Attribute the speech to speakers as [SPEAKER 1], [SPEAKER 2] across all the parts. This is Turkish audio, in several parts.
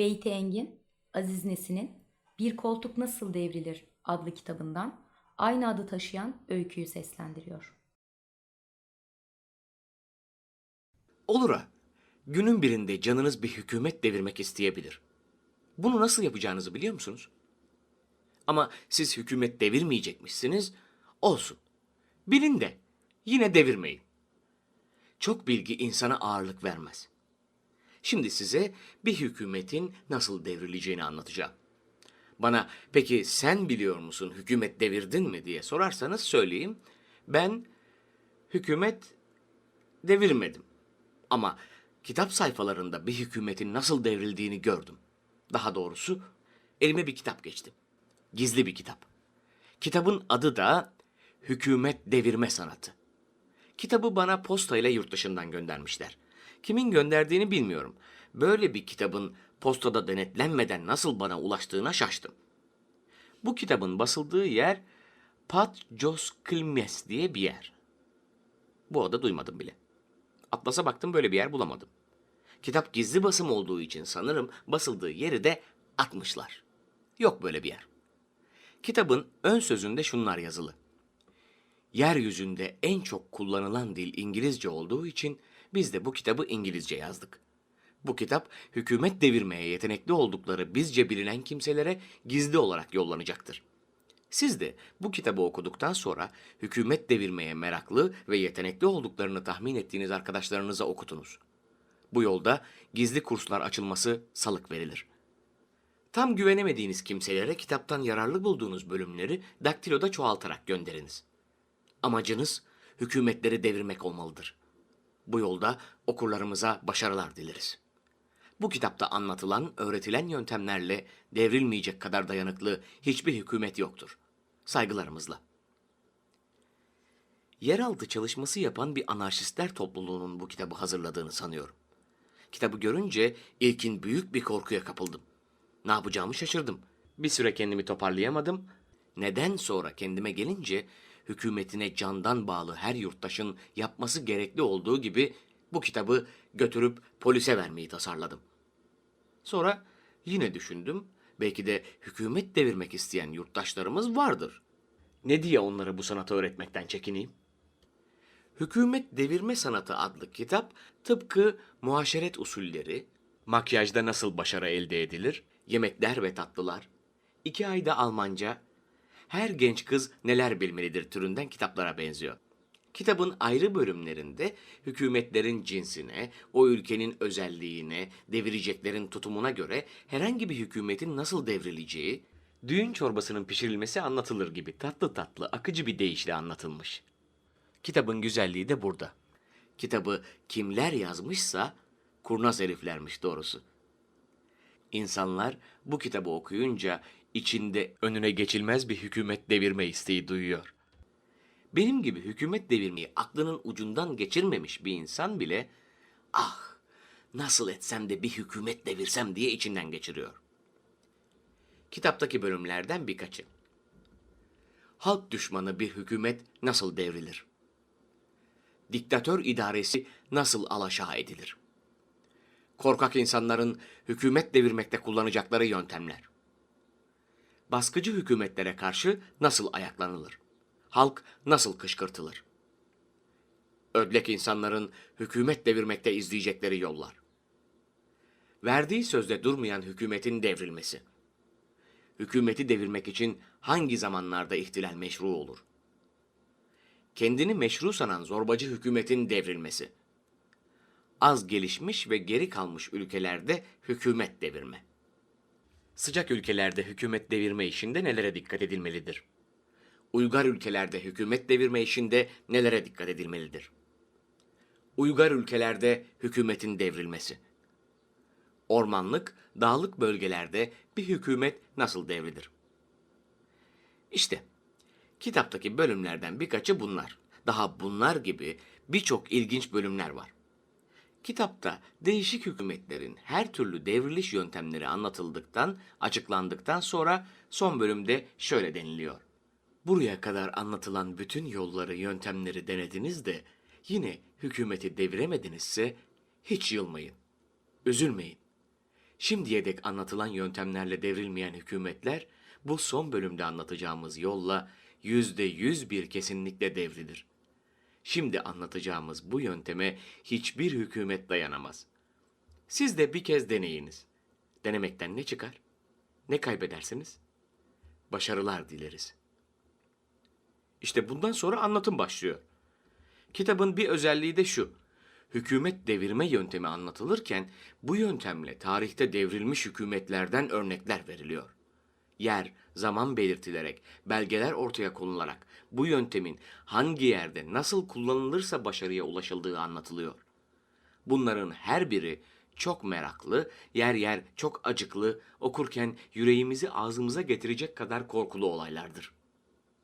[SPEAKER 1] Beyti Engin, Aziz Nesin'in Bir Koltuk Nasıl Devrilir adlı kitabından aynı adı taşıyan öyküyü seslendiriyor.
[SPEAKER 2] Olur ha. Günün birinde canınız bir hükümet devirmek isteyebilir. Bunu nasıl yapacağınızı biliyor musunuz? Ama siz hükümet devirmeyecekmişsiniz. Olsun. Bilin de yine devirmeyin. Çok bilgi insana ağırlık vermez. Şimdi size bir hükümetin nasıl devrileceğini anlatacağım. Bana peki sen biliyor musun hükümet devirdin mi diye sorarsanız söyleyeyim. Ben hükümet devirmedim. Ama kitap sayfalarında bir hükümetin nasıl devrildiğini gördüm. Daha doğrusu elime bir kitap geçti. Gizli bir kitap. Kitabın adı da Hükümet Devirme Sanatı. Kitabı bana postayla yurt dışından göndermişler. Kimin gönderdiğini bilmiyorum. Böyle bir kitabın postada denetlenmeden nasıl bana ulaştığına şaştım. Bu kitabın basıldığı yer Pat Jos Klmes diye bir yer. Bu adı duymadım bile. Atlasa baktım böyle bir yer bulamadım. Kitap gizli basım olduğu için sanırım basıldığı yeri de atmışlar. Yok böyle bir yer. Kitabın ön sözünde şunlar yazılı. Yeryüzünde en çok kullanılan dil İngilizce olduğu için biz de bu kitabı İngilizce yazdık. Bu kitap hükümet devirmeye yetenekli oldukları bizce bilinen kimselere gizli olarak yollanacaktır. Siz de bu kitabı okuduktan sonra hükümet devirmeye meraklı ve yetenekli olduklarını tahmin ettiğiniz arkadaşlarınıza okutunuz. Bu yolda gizli kurslar açılması salık verilir. Tam güvenemediğiniz kimselere kitaptan yararlı bulduğunuz bölümleri daktiloda çoğaltarak gönderiniz. Amacınız hükümetleri devirmek olmalıdır. Bu yolda okurlarımıza başarılar dileriz. Bu kitapta anlatılan, öğretilen yöntemlerle devrilmeyecek kadar dayanıklı hiçbir hükümet yoktur. Saygılarımızla. Yeraltı çalışması yapan bir anarşistler topluluğunun bu kitabı hazırladığını sanıyorum. Kitabı görünce ilkin büyük bir korkuya kapıldım. Ne yapacağımı şaşırdım. Bir süre kendimi toparlayamadım. Neden sonra kendime gelince hükümetine candan bağlı her yurttaşın yapması gerekli olduğu gibi bu kitabı götürüp polise vermeyi tasarladım. Sonra yine düşündüm. Belki de hükümet devirmek isteyen yurttaşlarımız vardır. Ne diye onlara bu sanatı öğretmekten çekineyim? Hükümet Devirme Sanatı adlı kitap tıpkı muhaşeret usulleri, makyajda nasıl başarı elde edilir, yemekler ve tatlılar, iki ayda Almanca, her genç kız neler bilmelidir türünden kitaplara benziyor. Kitabın ayrı bölümlerinde hükümetlerin cinsine, o ülkenin özelliğine, devireceklerin tutumuna göre herhangi bir hükümetin nasıl devrileceği, düğün çorbasının pişirilmesi anlatılır gibi tatlı tatlı, akıcı bir deyişle anlatılmış. Kitabın güzelliği de burada. Kitabı kimler yazmışsa kurnaz heriflermiş doğrusu. İnsanlar bu kitabı okuyunca içinde önüne geçilmez bir hükümet devirme isteği duyuyor. Benim gibi hükümet devirmeyi aklının ucundan geçirmemiş bir insan bile ah nasıl etsem de bir hükümet devirsem diye içinden geçiriyor. Kitaptaki bölümlerden birkaçı. Halk düşmanı bir hükümet nasıl devrilir? Diktatör idaresi nasıl alaşağı edilir? Korkak insanların hükümet devirmekte kullanacakları yöntemler. Baskıcı hükümetlere karşı nasıl ayaklanılır? Halk nasıl kışkırtılır? Ödlek insanların hükümet devirmekte izleyecekleri yollar. Verdiği sözde durmayan hükümetin devrilmesi. Hükümeti devirmek için hangi zamanlarda ihtilal meşru olur? Kendini meşru sanan zorbacı hükümetin devrilmesi. Az gelişmiş ve geri kalmış ülkelerde hükümet devirme. Sıcak ülkelerde hükümet devirme işinde nelere dikkat edilmelidir? Uygar ülkelerde hükümet devirme işinde nelere dikkat edilmelidir? Uygar ülkelerde hükümetin devrilmesi. Ormanlık, dağlık bölgelerde bir hükümet nasıl devrilir? İşte kitaptaki bölümlerden birkaçı bunlar. Daha bunlar gibi birçok ilginç bölümler var. Kitapta değişik hükümetlerin her türlü devriliş yöntemleri anlatıldıktan, açıklandıktan sonra son bölümde şöyle deniliyor. Buraya kadar anlatılan bütün yolları, yöntemleri denediniz de yine hükümeti deviremedinizse hiç yılmayın. Üzülmeyin. Şimdiye dek anlatılan yöntemlerle devrilmeyen hükümetler bu son bölümde anlatacağımız yolla yüzde yüz bir kesinlikle devrilir. Şimdi anlatacağımız bu yönteme hiçbir hükümet dayanamaz. Siz de bir kez deneyiniz. Denemekten ne çıkar? Ne kaybedersiniz? Başarılar dileriz. İşte bundan sonra anlatım başlıyor. Kitabın bir özelliği de şu. Hükümet devirme yöntemi anlatılırken bu yöntemle tarihte devrilmiş hükümetlerden örnekler veriliyor. Yer, zaman belirtilerek, belgeler ortaya konularak bu yöntemin hangi yerde nasıl kullanılırsa başarıya ulaşıldığı anlatılıyor. Bunların her biri çok meraklı, yer yer çok acıklı, okurken yüreğimizi ağzımıza getirecek kadar korkulu olaylardır.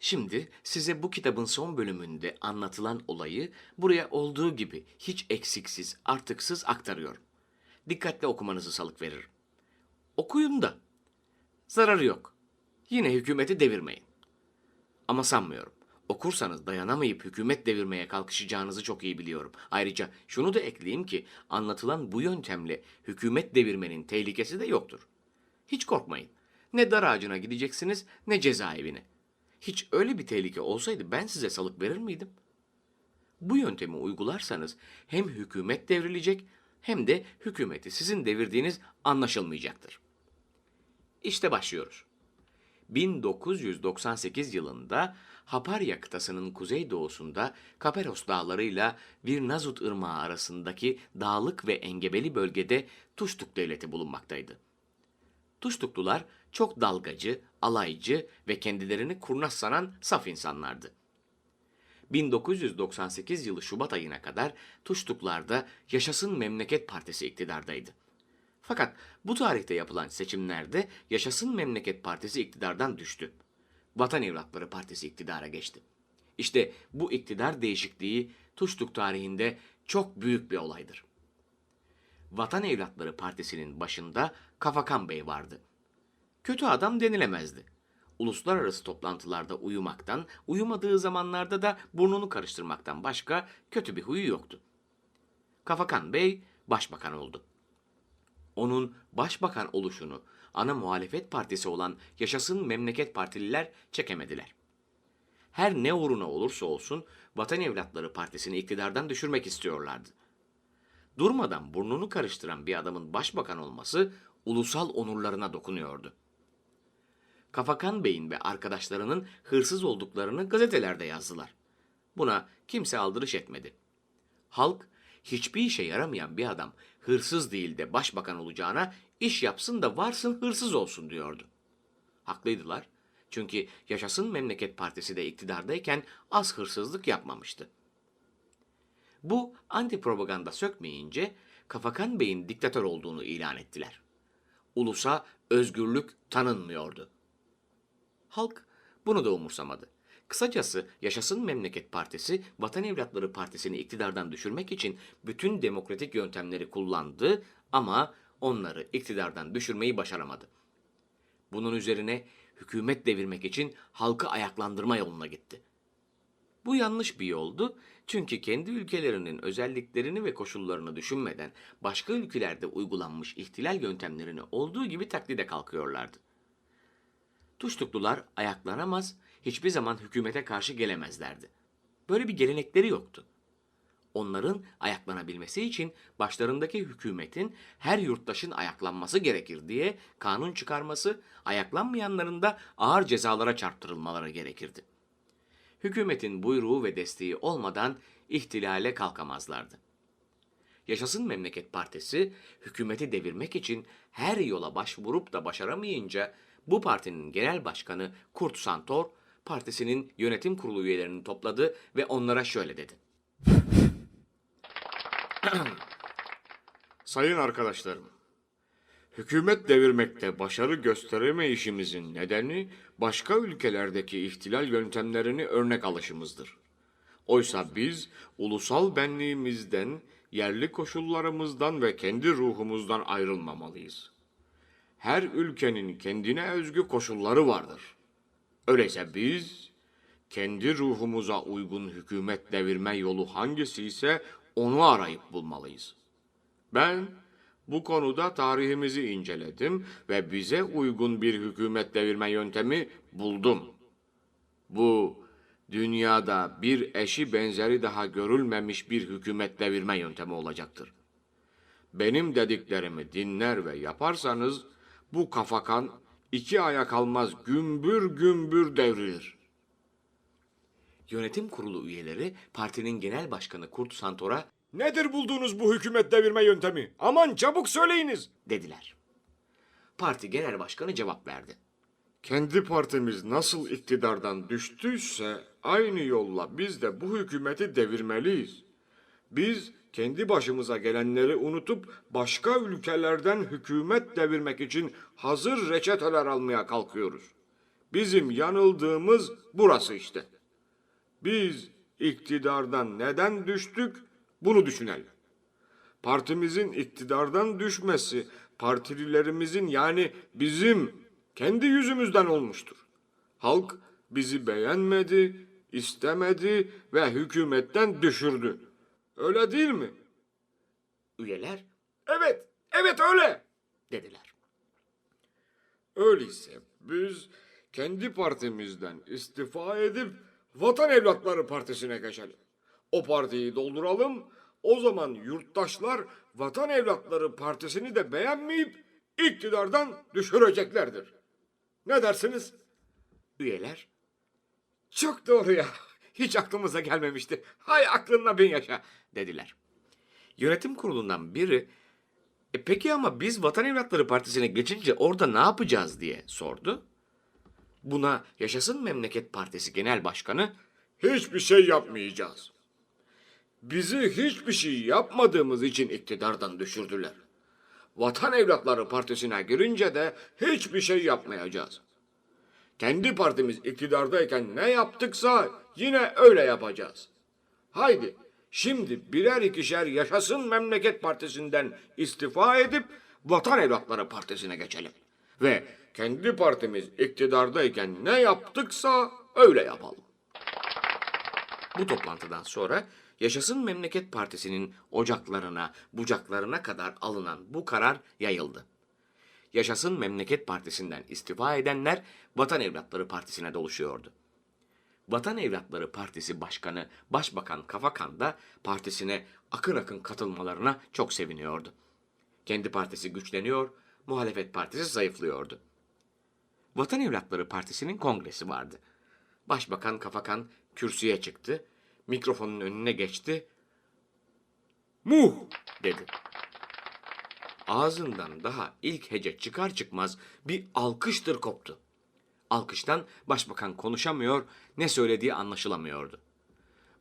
[SPEAKER 2] Şimdi size bu kitabın son bölümünde anlatılan olayı buraya olduğu gibi hiç eksiksiz, artıksız aktarıyorum. Dikkatle okumanızı salık veririm. Okuyun da. Zararı yok. Yine hükümeti devirmeyin. Ama sanmıyorum. Okursanız dayanamayıp hükümet devirmeye kalkışacağınızı çok iyi biliyorum. Ayrıca şunu da ekleyeyim ki anlatılan bu yöntemle hükümet devirmenin tehlikesi de yoktur. Hiç korkmayın. Ne dar ağacına gideceksiniz ne cezaevine. Hiç öyle bir tehlike olsaydı ben size salık verir miydim? Bu yöntemi uygularsanız hem hükümet devrilecek hem de hükümeti sizin devirdiğiniz anlaşılmayacaktır. İşte başlıyoruz. 1998 yılında Haparya kıtasının kuzeydoğusunda Kaperos dağlarıyla Virnazut ırmağı arasındaki dağlık ve engebeli bölgede Tuştuk devleti bulunmaktaydı. Tuştuklular çok dalgacı, alaycı ve kendilerini kurnaz sanan saf insanlardı. 1998 yılı Şubat ayına kadar Tuştuklar'da Yaşasın Memleket Partisi iktidardaydı. Fakat bu tarihte yapılan seçimlerde Yaşasın Memleket Partisi iktidardan düştü. Vatan Evlatları Partisi iktidara geçti. İşte bu iktidar değişikliği Tuştuk tarihinde çok büyük bir olaydır. Vatan Evlatları Partisi'nin başında Kafakan Bey vardı. Kötü adam denilemezdi. Uluslararası toplantılarda uyumaktan, uyumadığı zamanlarda da burnunu karıştırmaktan başka kötü bir huyu yoktu. Kafakan Bey başbakan oldu. Onun başbakan oluşunu ana muhalefet partisi olan Yaşasın Memleket Partililer çekemediler. Her ne uğruna olursa olsun Vatan Evlatları Partisi'ni iktidardan düşürmek istiyorlardı. Durmadan burnunu karıştıran bir adamın başbakan olması ulusal onurlarına dokunuyordu. Kafakan Bey'in ve arkadaşlarının hırsız olduklarını gazetelerde yazdılar. Buna kimse aldırış etmedi. Halk hiçbir işe yaramayan bir adam hırsız değil de başbakan olacağına iş yapsın da varsın hırsız olsun diyordu. Haklıydılar. Çünkü Yaşasın Memleket Partisi de iktidardayken az hırsızlık yapmamıştı. Bu anti propaganda sökmeyince Kafakan Bey'in diktatör olduğunu ilan ettiler. Ulusa özgürlük tanınmıyordu. Halk bunu da umursamadı. Kısacası Yaşasın Memleket Partisi, Vatan Evlatları Partisi'ni iktidardan düşürmek için bütün demokratik yöntemleri kullandı ama onları iktidardan düşürmeyi başaramadı. Bunun üzerine hükümet devirmek için halkı ayaklandırma yoluna gitti. Bu yanlış bir yoldu çünkü kendi ülkelerinin özelliklerini ve koşullarını düşünmeden başka ülkelerde uygulanmış ihtilal yöntemlerini olduğu gibi taklide kalkıyorlardı. Tuştuklular ayaklanamaz, hiçbir zaman hükümete karşı gelemezlerdi. Böyle bir gelenekleri yoktu. Onların ayaklanabilmesi için başlarındaki hükümetin her yurttaşın ayaklanması gerekir diye kanun çıkarması, ayaklanmayanların da ağır cezalara çarptırılmaları gerekirdi. Hükümetin buyruğu ve desteği olmadan ihtilale kalkamazlardı. Yaşasın Memleket Partisi hükümeti devirmek için her yola başvurup da başaramayınca bu partinin genel başkanı Kurt Santor partisinin yönetim kurulu üyelerini topladı ve onlara şöyle dedi.
[SPEAKER 3] Sayın arkadaşlarım, hükümet devirmekte başarı gösteremeyişimizin nedeni başka ülkelerdeki ihtilal yöntemlerini örnek alışımızdır. Oysa biz ulusal benliğimizden, yerli koşullarımızdan ve kendi ruhumuzdan ayrılmamalıyız. Her ülkenin kendine özgü koşulları vardır. Öyleyse biz kendi ruhumuza uygun hükümet devirme yolu hangisi ise onu arayıp bulmalıyız. Ben Bu konuda tarihimizi inceledim ve bize uygun bir hükümet devirme yöntemi buldum. Bu dünyada bir eşi benzeri daha görülmemiş bir hükümet devirme yöntemi olacaktır. Benim dediklerimi dinler ve yaparsanız bu kafakan iki aya kalmaz gümbür gümbür devrilir.
[SPEAKER 2] Yönetim kurulu üyeleri partinin genel başkanı Kurt Santor'a
[SPEAKER 3] Nedir bulduğunuz bu hükümet devirme yöntemi? Aman çabuk söyleyiniz.
[SPEAKER 2] dediler. Parti genel başkanı cevap verdi.
[SPEAKER 3] Kendi partimiz nasıl iktidardan düştüyse aynı yolla biz de bu hükümeti devirmeliyiz. Biz kendi başımıza gelenleri unutup başka ülkelerden hükümet devirmek için hazır reçeteler almaya kalkıyoruz. Bizim yanıldığımız burası işte. Biz iktidardan neden düştük bunu düşünelim. Partimizin iktidardan düşmesi partililerimizin yani bizim kendi yüzümüzden olmuştur. Halk bizi beğenmedi, istemedi ve hükümetten düşürdü. Öyle değil mi?
[SPEAKER 2] Üyeler
[SPEAKER 3] Evet, evet öyle.
[SPEAKER 2] dediler.
[SPEAKER 3] Öyleyse biz kendi partimizden istifa edip Vatan Evlatları Partisi'ne geçelim. O partiyi dolduralım. O zaman yurttaşlar Vatan Evlatları Partisi'ni de beğenmeyip iktidardan düşüreceklerdir. Ne dersiniz?
[SPEAKER 2] Üyeler
[SPEAKER 3] Çok doğru ya. Hiç aklımıza gelmemişti. Hay aklınla bin yaşa.
[SPEAKER 2] dediler. Yönetim kurulundan biri e peki ama biz Vatan Evlatları Partisi'ne geçince orada ne yapacağız diye sordu. Buna Yaşasın Memleket Partisi Genel Başkanı
[SPEAKER 3] Hiçbir şey yapmayacağız. Bizi hiçbir şey yapmadığımız için iktidardan düşürdüler. Vatan Evlatları Partisi'ne girince de hiçbir şey yapmayacağız. Kendi partimiz iktidardayken ne yaptıksa yine öyle yapacağız. Haydi şimdi birer ikişer Yaşasın Memleket Partisi'nden istifa edip Vatan Evlatları Partisi'ne geçelim. Ve kendi partimiz iktidardayken ne yaptıksa öyle yapalım.
[SPEAKER 2] bu toplantıdan sonra Yaşasın Memleket Partisi'nin ocaklarına, bucaklarına kadar alınan bu karar yayıldı. Yaşasın Memleket Partisi'nden istifa edenler Vatan Evlatları Partisi'ne doluşuyordu. Vatan Evlatları Partisi Başkanı Başbakan Kafakan da partisine akın akın katılmalarına çok seviniyordu. Kendi partisi güçleniyor, muhalefet partisi zayıflıyordu. Vatan Evlatları Partisi'nin kongresi vardı. Başbakan Kafakan kürsüye çıktı, mikrofonun önüne geçti,
[SPEAKER 3] Muh!
[SPEAKER 2] dedi. Ağzından daha ilk hece çıkar çıkmaz bir alkıştır koptu. Alkıştan başbakan konuşamıyor, ne söylediği anlaşılamıyordu.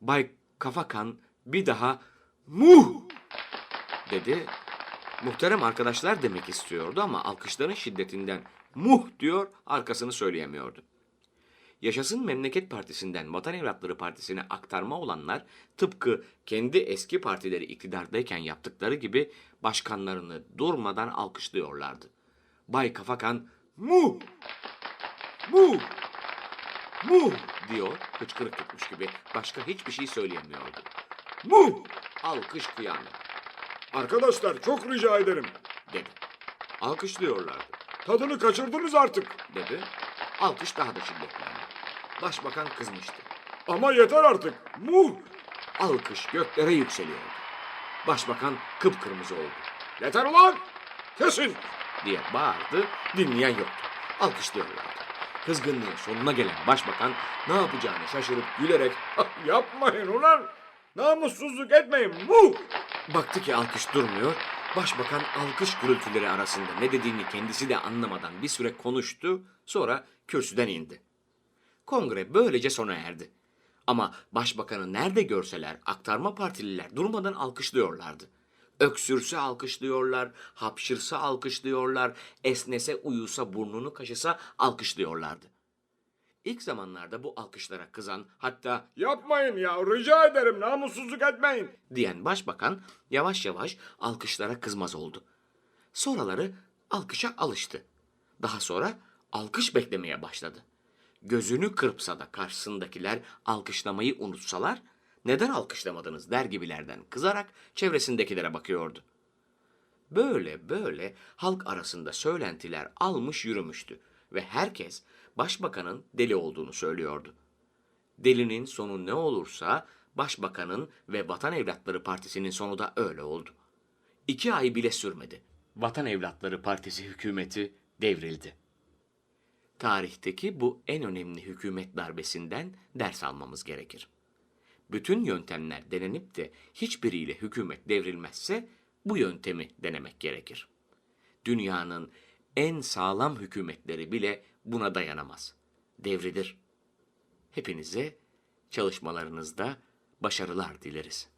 [SPEAKER 2] Bay Kafakan bir daha muh dedi. Muhterem arkadaşlar demek istiyordu ama alkışların şiddetinden muh diyor arkasını söyleyemiyordu. Yaşasın Memleket Partisi'nden Vatan Evlatları Partisi'ne aktarma olanlar tıpkı kendi eski partileri iktidardayken yaptıkları gibi başkanlarını durmadan alkışlıyorlardı. Bay Kafakan
[SPEAKER 3] Muh! Muh!
[SPEAKER 2] muh diyor hıçkırık tutmuş gibi başka hiçbir şey söyleyemiyordu.
[SPEAKER 3] Muh!
[SPEAKER 2] Alkış kıyamet
[SPEAKER 3] Arkadaşlar çok rica ederim.
[SPEAKER 2] dedi. Alkışlıyorlardı
[SPEAKER 3] Tadını kaçırdınız artık.
[SPEAKER 2] dedi. Alkış daha da şiddetlendi. Başbakan kızmıştı.
[SPEAKER 3] Ama yeter artık. Muh!
[SPEAKER 2] Alkış göklere yükseliyordu. Başbakan kıpkırmızı oldu.
[SPEAKER 3] Yeter ulan! Kesin!
[SPEAKER 2] diye bağırdı, dinleyen yoktu. Alkışlıyorlardı. Kızgınlığın sonuna gelen başbakan ne yapacağını şaşırıp gülerek
[SPEAKER 3] Yapmayın ulan! Namussuzluk etmeyin. Muh!
[SPEAKER 2] baktı ki alkış durmuyor. Başbakan alkış gürültüleri arasında ne dediğini kendisi de anlamadan bir süre konuştu, sonra kürsüden indi. Kongre böylece sona erdi. Ama başbakanı nerede görseler aktarma partililer durmadan alkışlıyorlardı. Öksürse alkışlıyorlar, hapşırsa alkışlıyorlar, esnese uyusa burnunu kaşısa alkışlıyorlardı. İlk zamanlarda bu alkışlara kızan hatta
[SPEAKER 3] Yapmayın ya rica ederim namussuzluk etmeyin.
[SPEAKER 2] diyen başbakan yavaş yavaş alkışlara kızmaz oldu. Sonraları alkışa alıştı. Daha sonra alkış beklemeye başladı. Gözünü kırpsa da karşısındakiler alkışlamayı unutsalar neden alkışlamadınız der gibilerden kızarak çevresindekilere bakıyordu. Böyle böyle halk arasında söylentiler almış yürümüştü ve herkes başbakanın deli olduğunu söylüyordu. Delinin sonu ne olursa başbakanın ve Vatan Evlatları Partisi'nin sonu da öyle oldu. İki ay bile sürmedi. Vatan Evlatları Partisi hükümeti devrildi. Tarihteki bu en önemli hükümet darbesinden ders almamız gerekir. Bütün yöntemler denenip de hiçbiriyle hükümet devrilmezse bu yöntemi denemek gerekir. Dünyanın en sağlam hükümetleri bile buna dayanamaz. Devrilir. Hepinize çalışmalarınızda başarılar dileriz.